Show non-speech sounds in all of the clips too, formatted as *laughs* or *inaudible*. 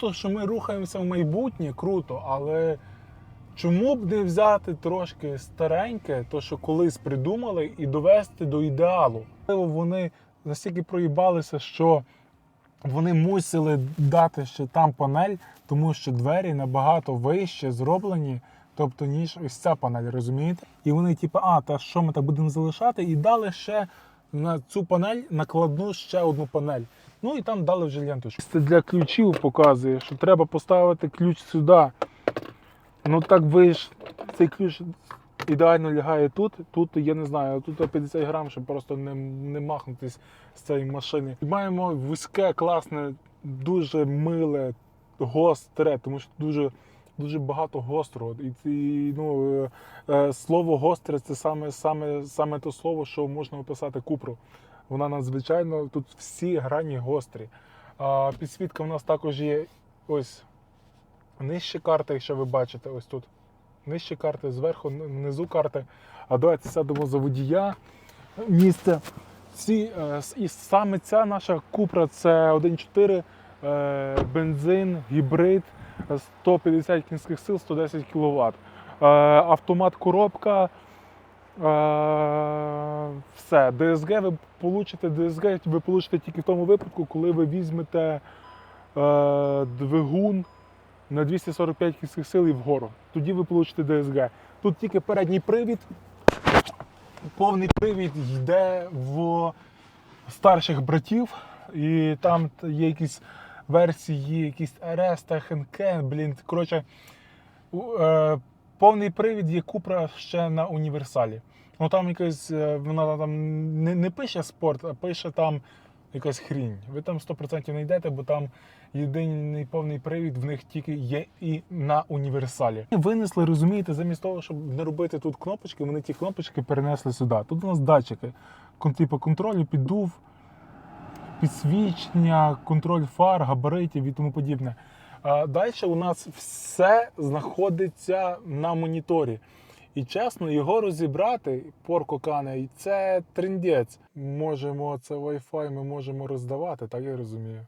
То, що ми рухаємося в майбутнє, круто, але чому б не взяти трошки стареньке, то що колись придумали, і довести до ідеалу? Вони настільки проїбалися, що вони мусили дати ще там панель, тому що двері набагато вище зроблені, тобто, ніж ось ця панель, розумієте? І вони, типу, а, та що ми так будемо залишати? І дали ще на цю панель накладну ще одну панель. Ну і там дали вже ленточку. Це для ключів показує, що треба поставити ключ сюди. Ну так ви ж цей ключ ідеально лягає тут. Тут я не знаю, тут 50 грам, щоб просто не, не махнутись з цієї машини. Маємо вузьке, класне, дуже миле, гостре, тому що дуже. Дуже багато гострого. І, ці, ну, е, е, слово гостре це саме, саме, саме те слово, що можна описати купру. Вона надзвичайно тут всі грані гострі. А, підсвітка у нас також є ось нижче карти, якщо ви бачите, ось тут. Нижче карти, зверху, внизу карти. А давайте сядемо за водія місце. Ці, е, і саме ця наша купра це 1.4 е, бензин, гібрид, е, 150 кінських сил, 110 кВт. Е, автомат коробка. Все, DSG ви получите, DSG ви получите тільки в тому випадку, коли ви візьмете е, двигун на 245 кінських сил і вгору. Тоді ви получите DSG. Тут тільки передній привід, повний привід йде в старших братів, і там є якісь версії, якісь RS, THNK, блін, коротше, е, повний привід є Купра ще на універсалі. Ну там якась, е, вона там не, не пише спорт, а пише там якась хрінь. Ви там 100% не йдете, бо там єдиний повний привід в них тільки є і на універсалі. Винесли, розумієте, замість того, щоб не робити тут кнопочки, вони ті кнопочки перенесли сюди. Тут у нас датчики. Типу контролю, піддув, підсвічення, контроль фар, габаритів і тому подібне. Далі у нас все знаходиться на моніторі. І чесно, його розібрати, порко кане, і це трендець. Можемо це Wi-Fi, ми можемо роздавати, так я розумію.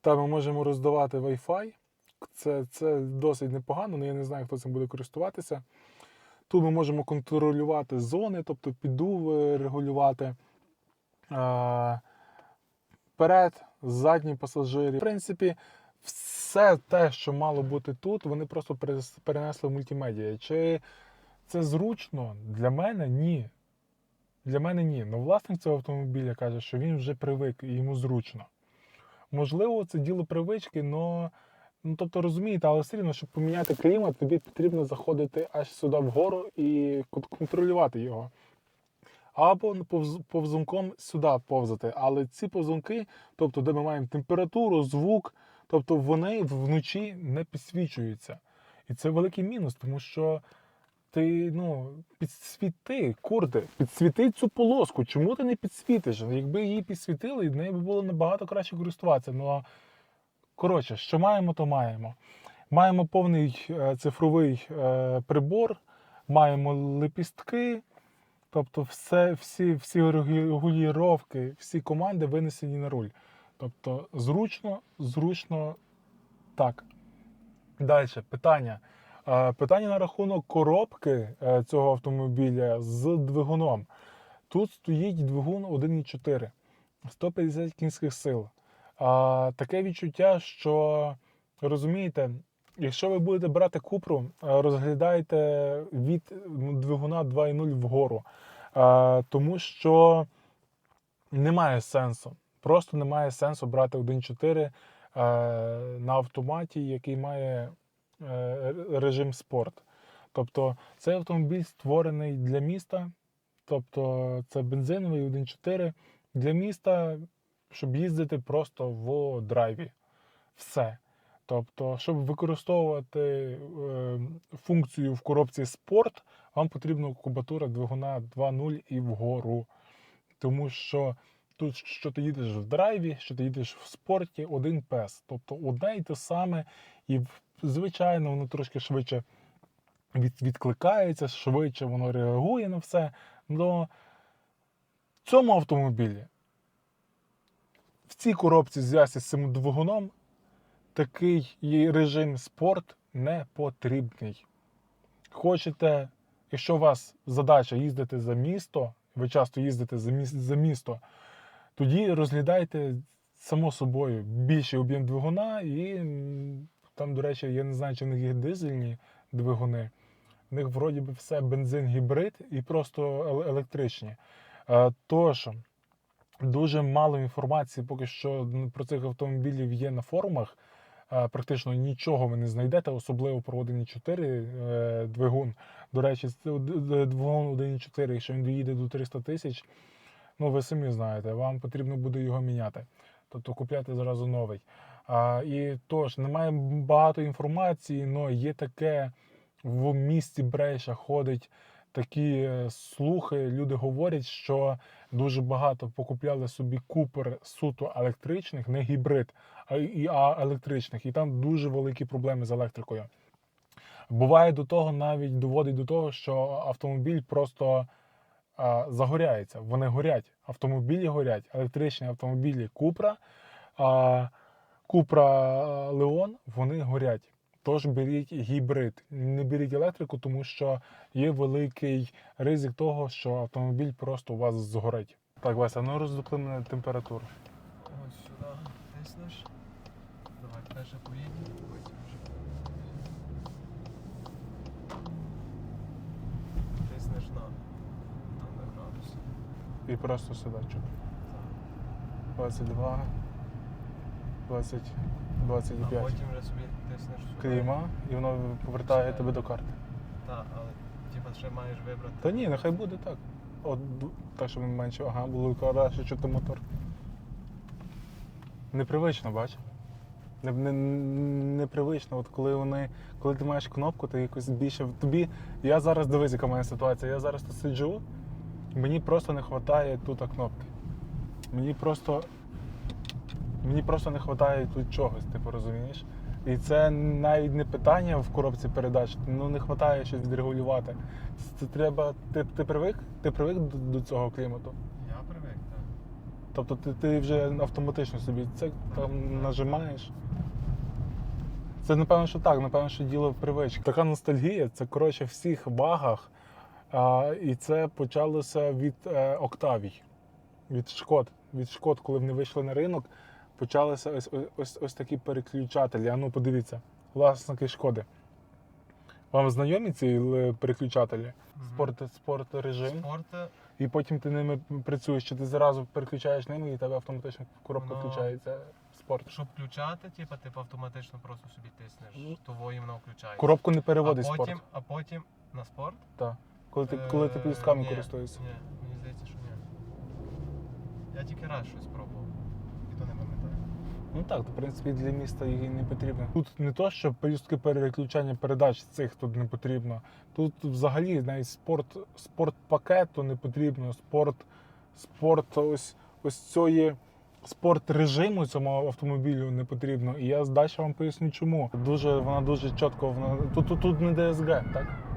Та ми можемо роздавати Wi-Fi. Це, це досить непогано, але я не знаю, хто цим буде користуватися. Тут ми можемо контролювати зони, тобто піддув е, регулювати. Е, Вперед, задні пасажирі. В принципі, все те, що мало бути тут, вони просто перенесли в мультимедіа. Чи це зручно? Для мене ні. Для мене ні. Ну, власник цього автомобіля каже, що він вже привик і йому зручно. Можливо, це діло привички, но, ну тобто розумієте, але все рівно, щоб поміняти клімат, тобі потрібно заходити аж сюди вгору і контролювати його. Або повз- повзунком сюди повзати. Але ці повзунки, тобто, де ми маємо температуру, звук, тобто вони вночі не підсвічуються. І це великий мінус, тому що ти ну, підсвіти, курди, підсвіти цю полоску. Чому ти не підсвітиш? Якби її підсвітили, нею би було набагато краще користуватися. Ну, а, коротше, що маємо, то маємо. Маємо повний е, цифровий е, прибор, маємо лепістки. Тобто все, всі, всі регулювання, всі команди винесені на руль. Тобто зручно, зручно так. Далі, питання. Е, Питання на рахунок коробки е, цього автомобіля з двигуном. Тут стоїть двигун 1,4, 150 кінських сил. Таке відчуття, що розумієте, якщо ви будете брати купру, е, розглядайте від двигуна 2,0 вгору. Тому що немає сенсу. Просто немає сенсу брати 1.4 е, на автоматі, який має е, режим спорт. Тобто цей автомобіль створений для міста, тобто це бензиновий 1.4 для міста, щоб їздити просто в драйві. Все. Тобто, щоб використовувати е, функцію в коробці спорт, вам потрібна кубатура двигуна 2.0 і вгору. Тому що тут, що ти їдеш в драйві, що ти їдеш в спорті, один пес. Тобто одне і те саме, і звичайно, воно трошки швидше від, відкликається, швидше воно реагує на все. Но в цьому автомобілі, в цій коробці зв'язці з цим двигуном, такий режим спорт не потрібний. Хочете, якщо у вас задача їздити за місто, ви часто їздите за міс- за місто, тоді розглядайте само собою більший об'єм двигуна, і там, до речі, я не знаю, чи в них є дизельні двигуни. В них вроді би все бензин гібрид і просто електричні. Е, Тож, дуже мало інформації поки що про цих автомобілів є на форумах. Е, Практично нічого ви не знайдете, особливо про 1.4 е, двигун. До речі, двигун 1.4, якщо він доїде до 300 тисяч, ну ви самі знаєте, вам потрібно буде його міняти. Тобто купляти зразу новий. А, і тож, немає багато інформації, але є таке в місті Брейша ходить такі е, слухи. Люди говорять, що дуже багато покупляли собі купер суто електричних, не гібрид, а, електричних. І там дуже великі проблеми з електрикою. Буває до того, навіть доводить до того, що автомобіль просто а, загоряється. Вони горять. Автомобілі горять, електричні автомобілі Купра, а, Купра Леон, вони горять. Тож беріть гібрид, не беріть електрику, тому що є великий ризик того, що автомобіль просто у вас згорить. Так, Вася, ну роздупли мене температуру. Ось сюди тиснеш. Давай перше поїдемо, потім вже. Тиснеш на, на, на градус. І просто сюди чуp. 22, 20, А потім вже собі тиснеш сюди. Клейма, і воно повертає тебе до карти. Так, але типа ще маєш вибрати. Та ні, нехай буде так. От так, щоб менше, ага, було краще чути мотор. Непривично, бач? Не, не, непривично, от коли вони, коли ти маєш кнопку, ти якось більше. Тобі. Я зараз дивись, яка мене ситуація. Я зараз тут сиджу, мені просто не вистачає тут кнопки. Мені просто. Мені просто не вистачає тут чогось, типу розумієш? І це навіть не питання в коробці передач, ну не вистачає щось відрегулювати. Це треба. Ти, ти привик? Ти привик до, до цього клімату? Я привик, так. Тобто ти, ти вже автоматично собі це там нажимаєш. Це напевно, що так, напевно, що діло в привичці. Така ностальгія, це коротше в всіх багах. А, і це почалося від е, Октавій, від Шкод. Від Шкод, коли вони вийшли на ринок, почалися ось, ось, ось такі переключателі. А ну подивіться, власники шкоди. Вам знайомі ці переключателі? Мгм. Спорт, спорт режим. Спорт, І потім ти ними працюєш, чи ти зразу переключаєш ними, і тебе автоматично коробка Воно- включається спорт. щоб включати, типу автоматично просто собі тиснеш, Ну. того і воно включається. Коробку не переводить а потім, спорт. а потім на спорт? Так. Коли ти, коли ти Е, плюсками ні, користуєшся. Ні, мені здається, що ні. Я тільки раз щось пробував. І то не пам'ятаю. Ну так, то, в принципі, для міста її не потрібно. Тут не то, що пелюстки переключання передач цих тут не потрібно. Тут взагалі навіть спорт, спорт пакету не потрібно, спорт, спорт ось, ось цієї. Спорт режиму цьому автомобілю не потрібно. І я далі вам поясню чому. Дуже, вона дуже чітко. Вона, тут, тут, тут не DSG, так?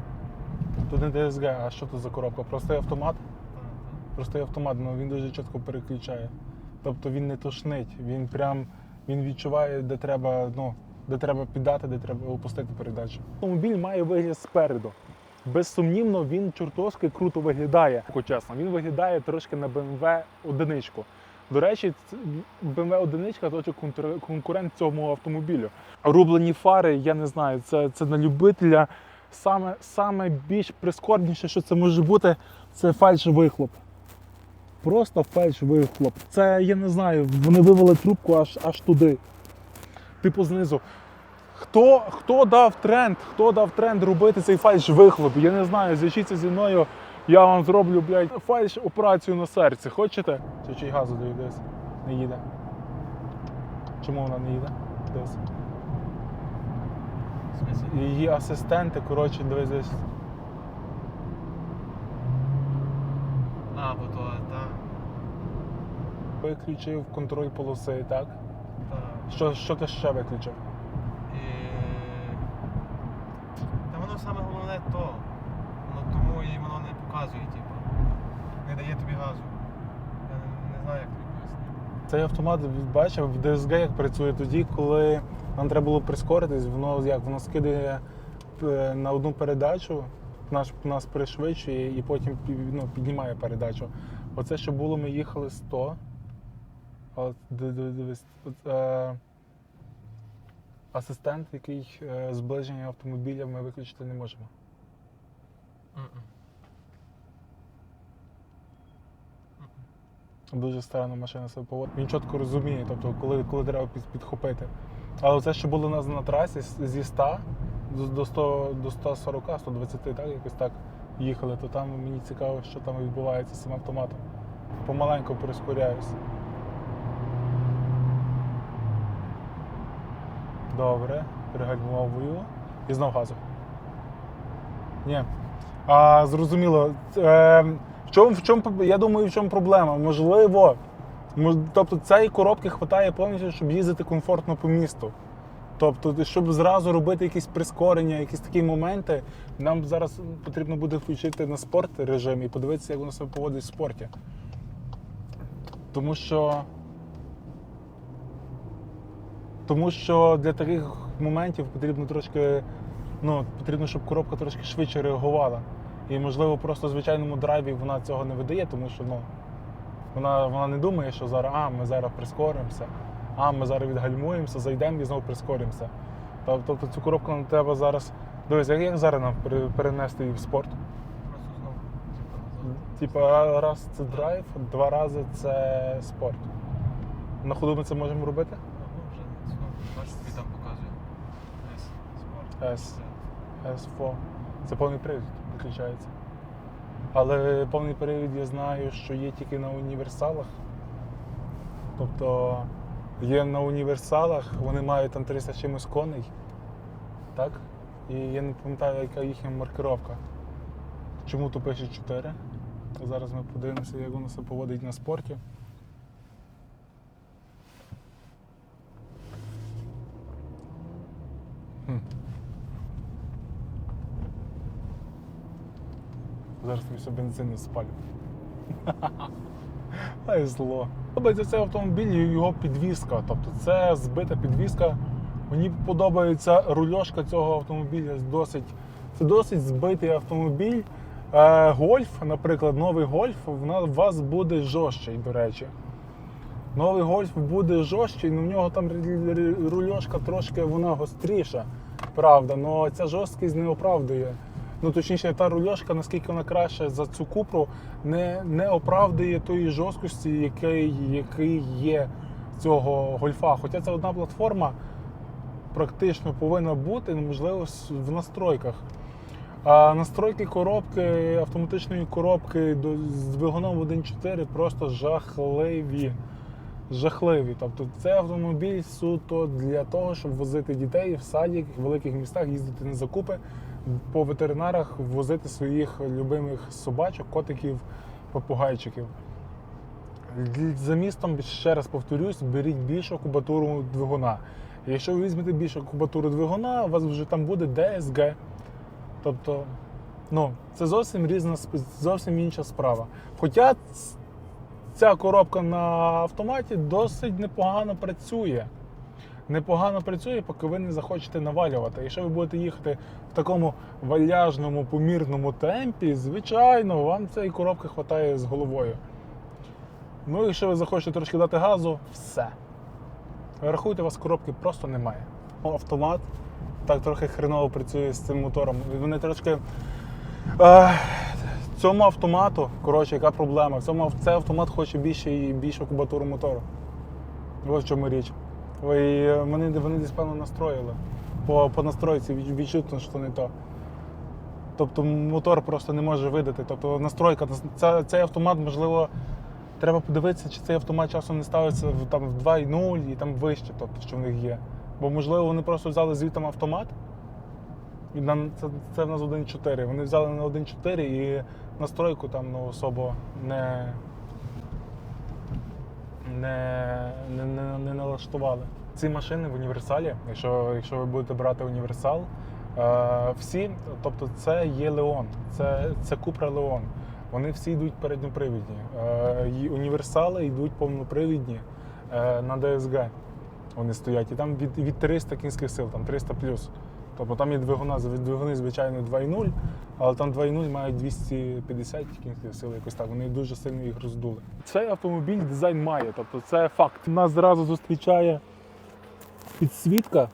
Тут не DSG, а що тут за коробка? Простий автомат? Простий автомат, ну він дуже чітко переключає. Тобто він не тошнить, він прям він відчуває, де треба, ну, де треба піддати, де треба опустити передачу. Автомобіль має вигляд спереду. Безсумнівно, він чортовськи круто виглядає. Чесно, він виглядає трошки на BMW одиничку. До речі, BMW одиничка точно конкурент цьому автомобілю. Рублені фари, я не знаю, це, це на любителя. Саме, саме більш прискорбніше, що це може бути, це фальш-вихлоп. Просто фальш-вихлоп. Це я не знаю, вони вивели трубку аж, аж туди. Типу знизу. Хто, хто дав тренд, хто дав тренд робити цей фальш-вихлоп? Я не знаю, зв'яжіться зі мною, я вам зроблю, блядь, фальш-операцію на серці. Хочете? Чи чий газу десь? Не їде. Чому вона не їде? Десь. Її асистенти, коротше, дивись десь. А, бо то, так. Виключив контроль полоси, так? так. Що, що ти ще виключив? І... Та воно саме головне то. Воно тому і воно не показує, типу. Не дає тобі газу. Я не, не знаю, як тобі пояснити. Цей автомат бачив в DSG, як працює тоді, коли Нам треба було прискоритись, воно як воно скидає е, на одну передачу, наш, нас пришвидшує і потім ну, піднімає передачу. Оце, що було, ми їхали 100. Але ди- ди- дивись, от, е, асистент, який е, зближення автомобіля ми виключити не можемо. Дуже старанно машина себе поводить. Він чітко розуміє, тобто, коли, коли треба підхопити. Але це, що було у нас на трасі зі 100 до, до, 100, до 140, 120, так, якось так їхали, то там мені цікаво, що там відбувається з цим автоматом. Помаленьку прискоряюсь. Добре, пригальмовую. І знов газу. Ні. А, зрозуміло. Е, в чому, в чому, я думаю, в чому проблема? Можливо, мож- тобто цієї коробки вистачає повністю, щоб їздити комфортно по місту. Тобто, щоб зразу робити якісь прискорення, якісь такі моменти, нам зараз потрібно буде включити на спорт режим і подивитися, як воно себе поводить в спорті. Тому що. Тому що для таких моментів потрібно трошки, ну, потрібно, щоб коробка трошки швидше реагувала. І, можливо, просто в звичайному драйві вона цього не видає, тому що ну, вона, вона не думає, що зараз а, ми зараз прискоримося, а ми зараз відгальмуємося, зайдемо і знову прискоримося. Тобто цю коробку нам треба зараз. Дивись, як, зараз нам перенести її в спорт? Типа раз це драйв, два рази це спорт. На ходу ми це можемо робити? Ну, тобі там показує. С. Спорт. S. S4. Це повний привід виключається. Але повний перевід я знаю, що є тільки на універсалах. Тобто є на універсалах, вони мають там 300 чимось коней. Так? І я не пам'ятаю, яка їхня маркировка. Чому то пише 4? Зараз ми подивимося, як воно себе поводить на спорті. Зараз тобі все бензин не спалю. *laughs* Ай зло. Подобається цей автомобіль і його підвізка. Тобто це збита підвізка. Мені подобається рульошка цього автомобіля. Досить, це досить збитий автомобіль. Е, гольф, наприклад, новий гольф, у вас буде жорсткий, до речі. Новий гольф буде жорсткий, але в нього там рульошка трошки вона гостріша. Правда, але ця жорсткість не оправдує. Ну, точніше, та рульошка, наскільки вона краще за цю купру, не, не оправдує тої жорсткості, який, який є цього гольфа. Хоча це одна платформа практично повинна бути, можливо, в настройках. А настройки коробки, автоматичної коробки з двигуном 1.4 просто жахливі. Жахливі. Тобто це автомобіль суто для того, щоб возити дітей в садик, в великих містах, їздити на закупи, по ветеринарах возити своїх любимих собачок, котиків, попугайчиків. За містом, ще раз повторюсь, беріть більшу кубатуру двигуна. Якщо ви візьмете більшу кубатуру двигуна, у вас вже там буде DSG. Тобто, ну, це зовсім різна зовсім інша справа. Хоча ця коробка на автоматі досить непогано працює. Непогано працює, поки ви не захочете навалювати. Якщо ви будете їхати в такому вальяжному, помірному темпі, звичайно, вам цієї коробки вистачає з головою. Ну, якщо ви захочете трошки дати газу, все. Рахуйте, у вас коробки просто немає. Автомат так трохи хреново працює з цим мотором. Вони трошки. Е, цьому автомату, коротше, яка проблема? В Цьому, цей автомат хоче більше і більшу кубатуру мотору. Ось в чому річ. І вони, вони десь певно настроїли. По, по настройці відчутно, що не то. Тобто мотор просто не може видати. Тобто настройка, ця- цей автомат, можливо, треба подивитися, чи цей автомат часом не ставиться в, там, в 2.0 і там вище, тобто, що в них є. Бо, можливо, вони просто взяли звітом автомат. І нам, це, це в нас 1.4. Вони взяли на 1.4 і настройку там ну, особо не, не, не, не, не налаштували. Ці машини в універсалі, якщо, якщо ви будете брати універсал, е, всі, тобто це є Леон, це, це Купра Леон. Вони всі йдуть передньопривідні. Е, універсали йдуть повнопривідні е, на DSG. Вони стоять. І там від, від 300 кінських сил, там 300 плюс. Тобто там є двигуна, двигуни, звичайно, 2.0, але там 2.0 мають 250 кінських сил, якось так. Вони дуже сильно їх роздули. Цей автомобіль дизайн має, тобто це факт. Нас зразу зустрічає підсвітка.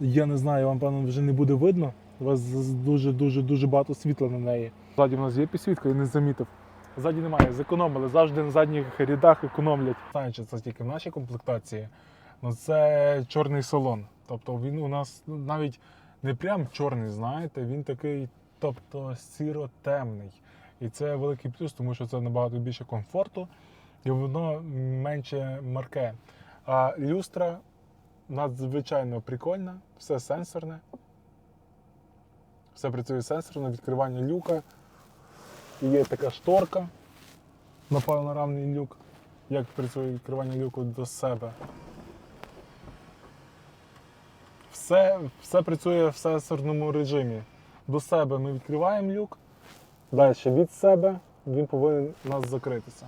Я не знаю, вам певно вже не буде видно. У вас дуже дуже багато світла на неї. Ззаді в нас є підсвітка, я не замітив. Ззаді немає, зекономили. Завжди на задніх рядах економлять. Знаю, чи це тільки в нашій комплектації. Ну це чорний салон. Тобто він у нас ну, навіть не прям чорний, знаєте, він такий, тобто сіро-темний. І це великий плюс, тому що це набагато більше комфорту і воно менше марке. А люстра надзвичайно прикольна, все сенсорне. Все працює сенсорно, відкривання люка. І Є така шторка на панорамний люк. Як працює відкривання люку до себе. Все, все працює в сенсорному режимі. До себе ми відкриваємо люк. Далі від себе він повинен у нас закритися.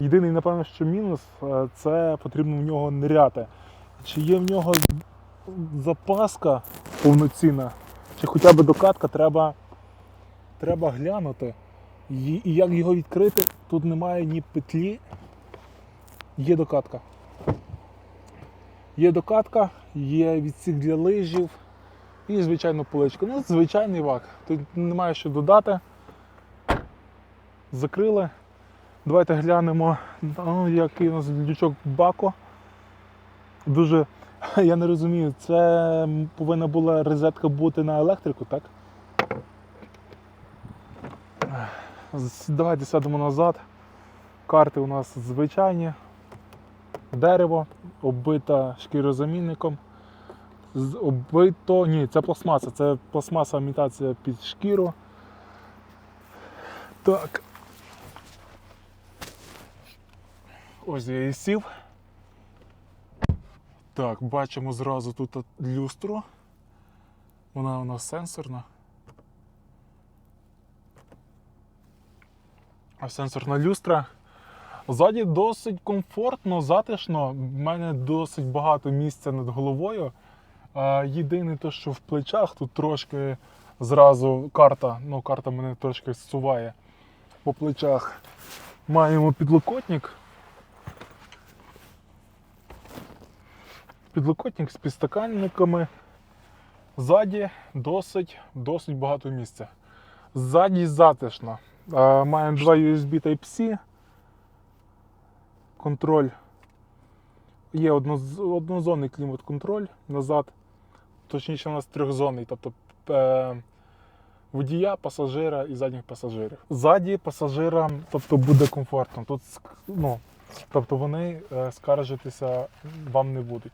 Єдиний, напевно, що мінус е, це потрібно в нього ниряти. Чи є в нього запаска повноцінна, чи хоча б докатка, треба, треба глянути. І, і як його відкрити, тут немає ні петлі, є докатка. Є докатка, є відсік для лижів і, звичайно, поличка. Ну, звичайний вак. Тут немає що додати. Закрили. Давайте глянемо, ну, який у нас лючок бако. Дуже, *laughs* я не розумію, це повинна була розетка бути на електрику, так? Давайте сядемо назад. Карти у нас звичайні. Дерево, оббита шкірозамінником. Оббито. Ні, це пластмаса, це пластмаса імітація під шкіру. Так. Ось я і сів. Так, бачимо зразу тут люстру. Вона у нас сенсорна. А Сенсорна люстра. Ззаді досить комфортно, затишно. В мене досить багато місця над головою. А, єдине те, що в плечах тут трошки зразу карта, ну карта мене трошки зсуває по плечах. Маємо підлокотник. Підлокотник з підстаканниками. Ззаді досить, досить багато місця. Ззаді затишно. Е, Маємо два USB Type-C. Контроль. Є одноз- однозонний клімат-контроль назад. Точніше, у нас трьохзонний, тобто е, водія, пасажира і задніх пасажирів. Ззаді пасажирам тобто, буде комфортно. Тут ну, тобто вони е, скаржитися вам не будуть.